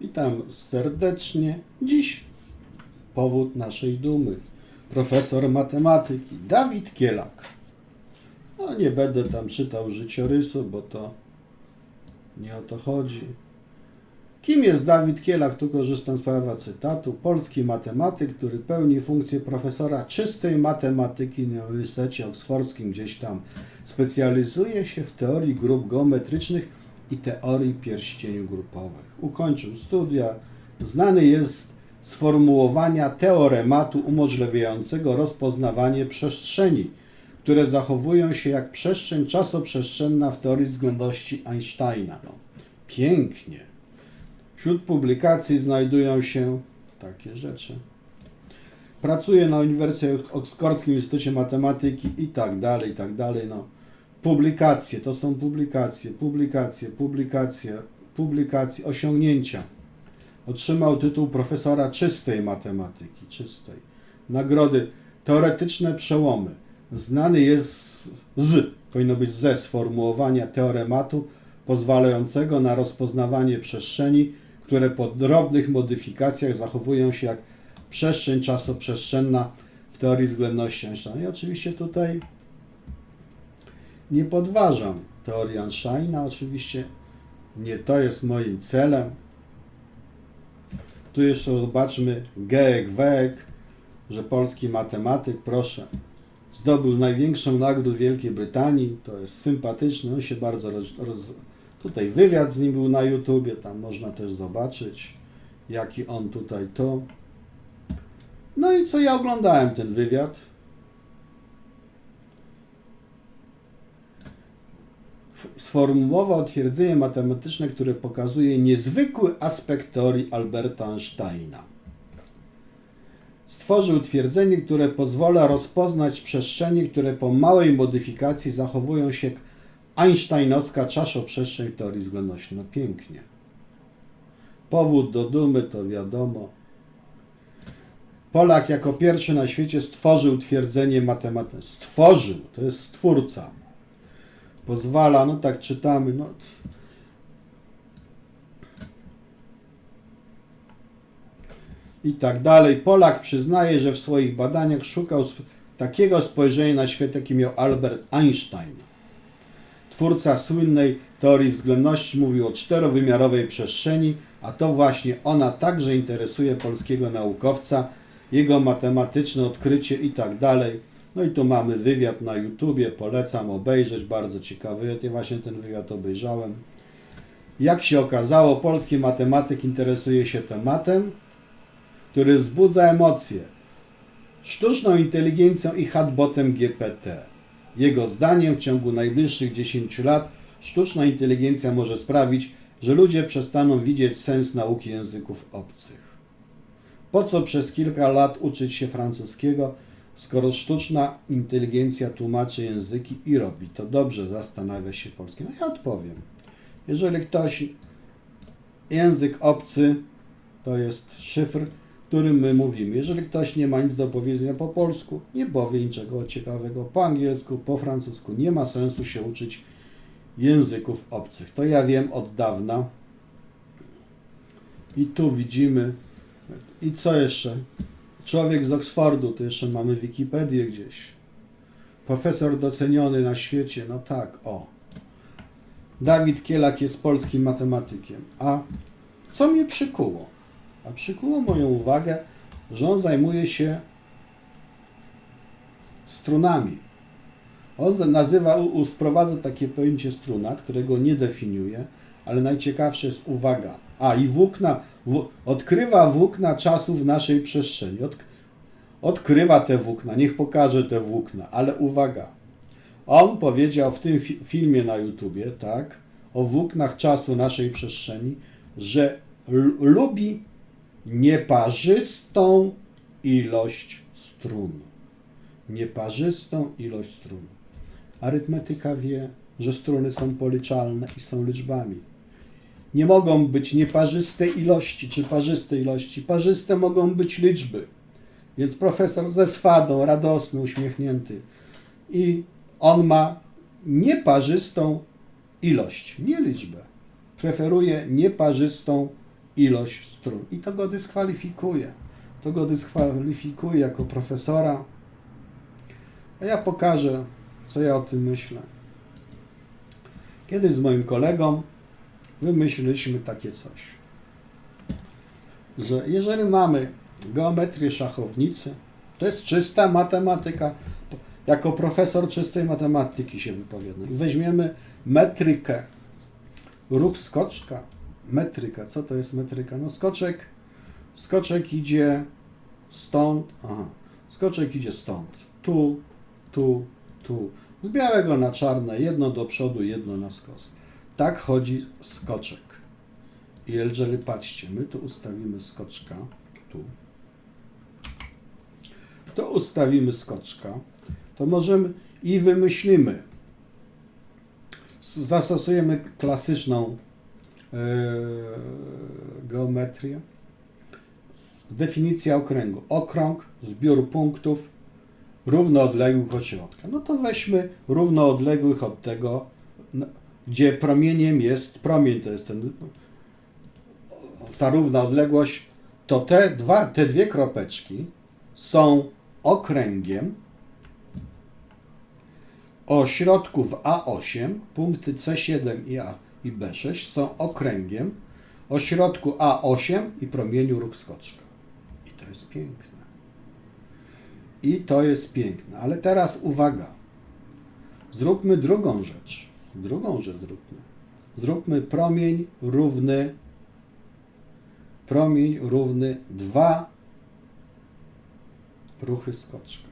Witam serdecznie. Dziś powód naszej dumy. Profesor matematyki Dawid Kielak. No nie będę tam czytał życiorysu, bo to nie o to chodzi. Kim jest Dawid Kielak? Tu korzystam z prawa cytatu. Polski matematyk, który pełni funkcję profesora czystej matematyki na Uniwersytecie Oksfordzkim, gdzieś tam. Specjalizuje się w teorii grup geometrycznych i teorii pierścieni grupowych. Ukończył studia. Znany jest z formułowania teorematu umożliwiającego rozpoznawanie przestrzeni, które zachowują się jak przestrzeń czasoprzestrzenna w teorii względności Einsteina. No, pięknie. Wśród publikacji znajdują się takie rzeczy. Pracuje na Uniwersytecie Oksfordzkim Instytucie Matematyki i tak dalej, i tak dalej. No. Publikacje, to są publikacje, publikacje, publikacje, publikacje, osiągnięcia. Otrzymał tytuł profesora czystej matematyki, czystej. Nagrody teoretyczne przełomy. Znany jest z, powinno być ze sformułowania teorematu pozwalającego na rozpoznawanie przestrzeni, które po drobnych modyfikacjach zachowują się jak przestrzeń czasoprzestrzenna w teorii względności Einsteina. I oczywiście tutaj nie podważam teorii Einsteina, oczywiście nie to jest moim celem. Tu jeszcze zobaczmy Geek Week, że polski matematyk, proszę, zdobył największą nagródę w Wielkiej Brytanii, to jest sympatyczne, on się bardzo roz, roz... Tutaj wywiad z nim był na YouTubie, tam można też zobaczyć, jaki on tutaj to. No i co ja oglądałem ten wywiad? Sformułował twierdzenie matematyczne, które pokazuje niezwykły aspekt teorii Alberta Einsteina. Stworzył twierdzenie, które pozwala rozpoznać przestrzenie, które po małej modyfikacji zachowują się jak einsteinowska czaszoprzestrzeń teorii względności. No pięknie. Powód do dumy to wiadomo. Polak jako pierwszy na świecie stworzył twierdzenie matematyczne. Stworzył, to jest stwórca pozwala, no tak czytamy, no. I tak dalej. Polak przyznaje, że w swoich badaniach szukał takiego spojrzenia na świat, jaki miał Albert Einstein. Twórca słynnej teorii względności mówił o czterowymiarowej przestrzeni, a to właśnie ona także interesuje polskiego naukowca, jego matematyczne odkrycie i tak dalej. No i tu mamy wywiad na YouTubie, polecam obejrzeć, bardzo ciekawy. Ja właśnie ten wywiad obejrzałem. Jak się okazało, polski matematyk interesuje się tematem, który wzbudza emocje. Sztuczną inteligencją i chatbotem GPT. Jego zdaniem w ciągu najbliższych 10 lat sztuczna inteligencja może sprawić, że ludzie przestaną widzieć sens nauki języków obcych. Po co przez kilka lat uczyć się francuskiego, skoro sztuczna inteligencja tłumaczy języki i robi to dobrze, zastanawia się polskim. No ja odpowiem. Jeżeli ktoś język obcy to jest szyfr, którym my mówimy. Jeżeli ktoś nie ma nic do powiedzenia po polsku, nie powie niczego ciekawego po angielsku, po francusku. Nie ma sensu się uczyć języków obcych. To ja wiem od dawna. I tu widzimy. I co jeszcze? Człowiek z Oksfordu, to jeszcze mamy Wikipedię gdzieś. Profesor doceniony na świecie, no tak, o. Dawid Kielak jest polskim matematykiem. A co mnie przykuło? A przykuło moją uwagę, że on zajmuje się strunami. On nazywa, wprowadza takie pojęcie struna, którego nie definiuje, ale najciekawsze jest uwaga. A i włókna, w, odkrywa włókna czasu w naszej przestrzeni. Od, odkrywa te włókna, niech pokaże te włókna, ale uwaga. On powiedział w tym fi, filmie na YouTubie, tak, o włóknach czasu naszej przestrzeni, że lubi nieparzystą ilość strun. Nieparzystą ilość strun. Arytmetyka wie, że struny są policzalne i są liczbami. Nie mogą być nieparzyste ilości czy parzyste ilości. Parzyste mogą być liczby. Więc profesor ze swadą, radosny, uśmiechnięty. I on ma nieparzystą ilość, nie liczbę. Preferuje nieparzystą ilość strun. I to go dyskwalifikuje. To go dyskwalifikuje jako profesora. A ja pokażę, co ja o tym myślę. Kiedyś z moim kolegą wymyśliliśmy takie coś, że jeżeli mamy geometrię szachownicy, to jest czysta matematyka. Jako profesor czystej matematyki się wypowiadam. Weźmiemy metrykę, ruch skoczka, metryka. Co to jest metryka? No skoczek, skoczek idzie stąd, aha, skoczek idzie stąd, tu, tu, tu. Z białego na czarne, jedno do przodu, jedno na skos. Tak chodzi skoczek. I jeżeli patrzcie, my tu ustawimy skoczka, tu, to ustawimy skoczka, to możemy i wymyślimy, zastosujemy klasyczną e, geometrię. Definicja okręgu. Okrąg, zbiór punktów równoodległych od środka. No to weźmy równoodległych od tego, gdzie promieniem jest, promień to jest ten, ta równa odległość, to te, dwa, te dwie kropeczki są okręgiem o środku w A8, punkty C7 i, A, i B6 są okręgiem o środku A8 i promieniu róg skoczka. I to jest piękne. I to jest piękne. Ale teraz uwaga. Zróbmy drugą rzecz. Drugą rzecz zróbmy. Zróbmy promień równy promień równy 2 ruchy skoczka.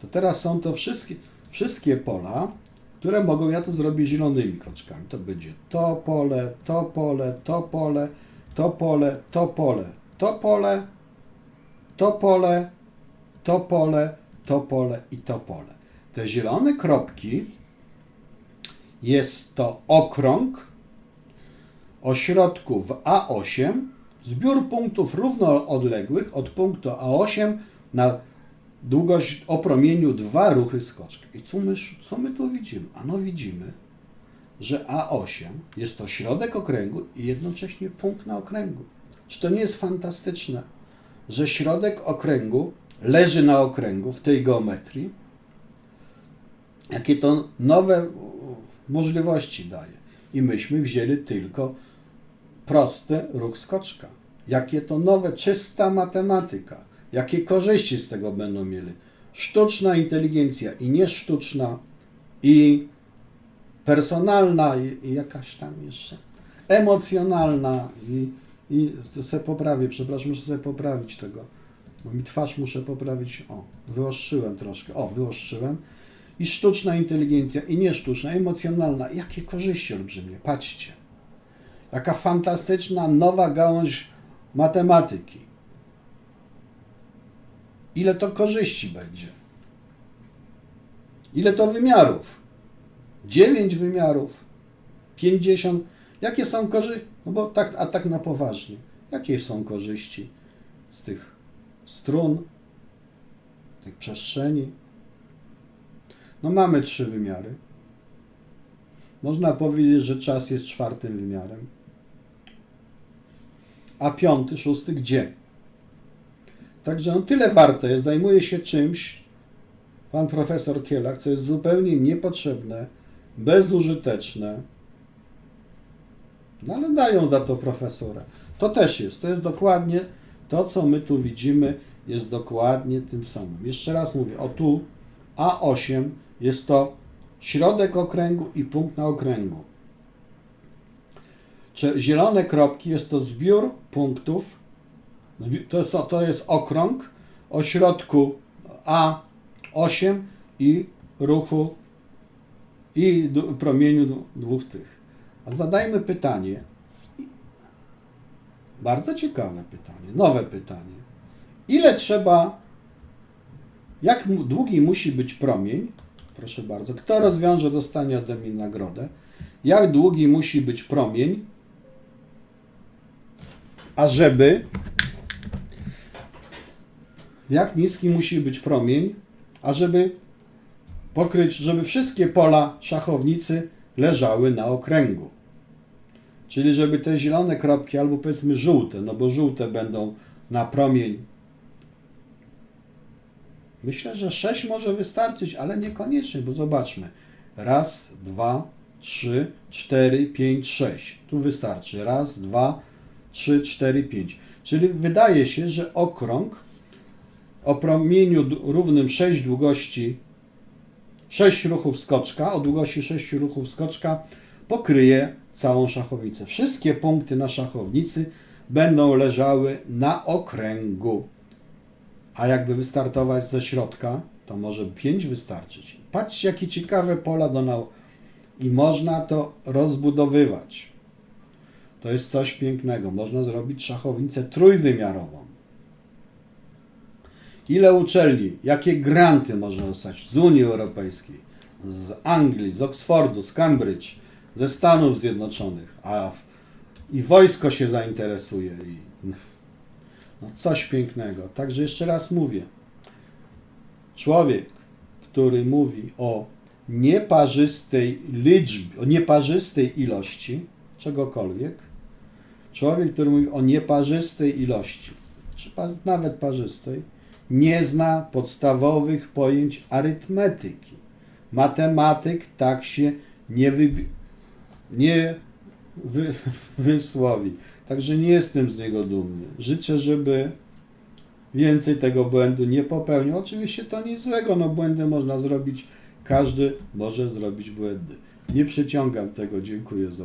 To teraz są to wszystkie, wszystkie pola, które mogą ja to zrobić zielonymi kroczkami. To będzie to pole, to pole, to pole, to pole, to pole, to pole, to pole, to pole, to pole i to pole. Te zielone kropki jest to okrąg o środku w A8, zbiór punktów równoodległych od punktu A8 na długość o promieniu dwa ruchy skoczka. I co my, co my tu widzimy? Ano widzimy, że A8 jest to środek okręgu i jednocześnie punkt na okręgu. Czy to nie jest fantastyczne, że środek okręgu leży na okręgu w tej geometrii? Jakie to nowe możliwości daje. I myśmy wzięli tylko prosty ruch skoczka. Jakie to nowe, czysta matematyka. Jakie korzyści z tego będą mieli. Sztuczna inteligencja i niesztuczna i personalna i, i jakaś tam jeszcze emocjonalna i, i sobie poprawię, przepraszam, muszę sobie poprawić tego, bo mi twarz muszę poprawić, o, wyostrzyłem troszkę, o, wyostrzyłem i sztuczna inteligencja i niesztuczna, emocjonalna, jakie korzyści olbrzymie, patrzcie, jaka fantastyczna nowa gałąź matematyki, ile to korzyści będzie, ile to wymiarów, 9 wymiarów, 50. Jakie są korzyści? No bo tak, a tak na poważnie. Jakie są korzyści z tych strun, tych przestrzeni? No mamy trzy wymiary. Można powiedzieć, że czas jest czwartym wymiarem. A piąty, szósty gdzie? Także on tyle warte jest, zajmuje się czymś, pan profesor Kielak, co jest zupełnie niepotrzebne, bezużyteczne. No ale dają za to profesora. To też jest, to jest dokładnie to, co my tu widzimy, jest dokładnie tym samym. Jeszcze raz mówię, o tu A8 jest to środek okręgu i punkt na okręgu. Czy zielone kropki jest to zbiór punktów, to jest, to jest okrąg o środku A8 i ruchu i promieniu dwóch tych. A zadajmy pytanie, bardzo ciekawe pytanie, nowe pytanie. Ile trzeba, jak długi musi być promień? Proszę bardzo, kto rozwiąże, dostanie ode mnie nagrodę. Jak długi musi być promień, ażeby, jak niski musi być promień, ażeby pokryć, żeby wszystkie pola szachownicy leżały na okręgu. Czyli żeby te zielone kropki, albo powiedzmy żółte, no bo żółte będą na promień. Myślę, że 6 może wystarczyć, ale niekoniecznie, bo zobaczmy. Raz, dwa, trzy, cztery, pięć, sześć. Tu wystarczy. Raz, dwa, trzy, cztery, pięć. Czyli wydaje się, że okrąg o promieniu równym 6 długości 6 ruchów skoczka, o długości 6 ruchów skoczka pokryje całą szachownicę. Wszystkie punkty na szachownicy będą leżały na okręgu. A jakby wystartować ze środka, to może 5 wystarczyć. Patrzcie, jakie ciekawe pola do nau... I można to rozbudowywać. To jest coś pięknego. Można zrobić szachownicę trójwymiarową. Ile uczelni, jakie granty można dostać z Unii Europejskiej, z Anglii, z Oxfordu, z Cambridge, ze Stanów Zjednoczonych, a i wojsko się zainteresuje. I, no coś pięknego. Także jeszcze raz mówię. Człowiek, który mówi o nieparzystej liczbie, o nieparzystej ilości czegokolwiek, człowiek, który mówi o nieparzystej ilości, czy nawet parzystej, nie zna podstawowych pojęć arytmetyki. Matematyk tak się nie, wybi- nie wy- wysłowi. Także nie jestem z niego dumny. Życzę, żeby więcej tego błędu nie popełnił. Oczywiście to nic złego, no błędy można zrobić, każdy może zrobić błędy. Nie przeciągam tego, dziękuję za uwagę.